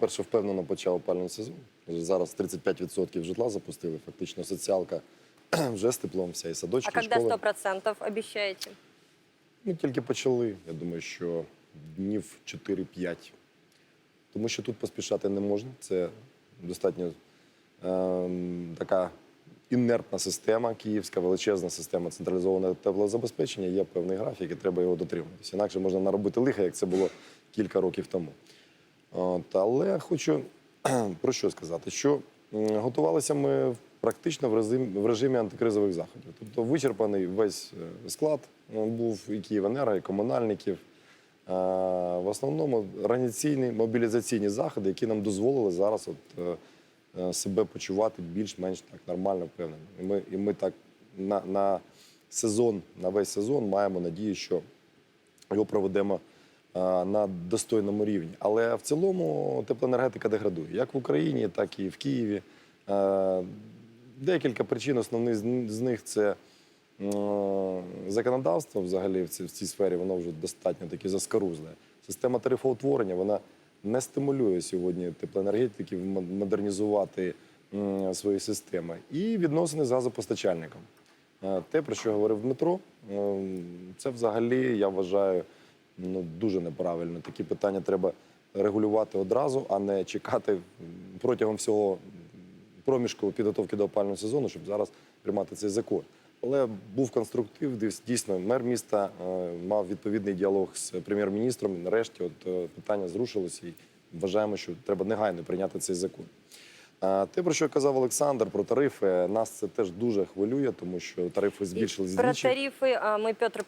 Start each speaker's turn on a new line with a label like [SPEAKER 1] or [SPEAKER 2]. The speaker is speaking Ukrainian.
[SPEAKER 1] Перше впевнено почав опалювальний сезон. Зараз 35% житла запустили. Фактично соціалка вже з теплом вся і
[SPEAKER 2] А
[SPEAKER 1] садочки,
[SPEAKER 2] когда
[SPEAKER 1] школи.
[SPEAKER 2] 100% обещаете?
[SPEAKER 1] Ми тільки почали. Я думаю, що днів 4-5. Тому що тут поспішати не можна. Це достатньо ем, така інертна система, київська величезна система централізованого теплозабезпечення. Є певний графік, і треба його дотримуватися. Інакше можна наробити лиха, як це було кілька років тому. От, але хочу про що сказати? Що готувалися ми практично в режимі, в режимі антикризових заходів. Тобто вичерпаний весь е, склад е, був і Київенерго, і комунальників. Е, В основному організаційні мобілізаційні заходи, які нам дозволили зараз от, себе почувати більш-менш так нормально, впевнено. І ми, і ми так на, на сезон, на весь сезон маємо надію, що його проведемо на достойному рівні. Але в цілому теплоенергетика деградує як в Україні, так і в Києві. Е, Декілька причин. Основний з- них це законодавство взагалі в цій, сфері, воно вже достатньо таки заскорузле. Система тарифоутворення вона не стимулює сьогодні теплоенергетиків модернізувати свої системи. І відносини з газопостачальником. Е, Те, про що говорив Дмитро, це взагалі, я вважаю, ну, дуже неправильно. Такі питання треба регулювати одразу, а не чекати протягом всього проміжку підготовки до опального сезону, щоб зараз приймати цей закон. Але був конструктив, дійсно, мер міста е, мав відповідний діалог з прем'єр-міністром. І нарешті от, е, питання зрушилося і вважаємо, що треба негайно прийняти цей закон. Те, про що казав Олександр, про тарифи, нас це теж дуже хвилює, тому що тарифи збільшились
[SPEAKER 2] Про а, мы, Петр,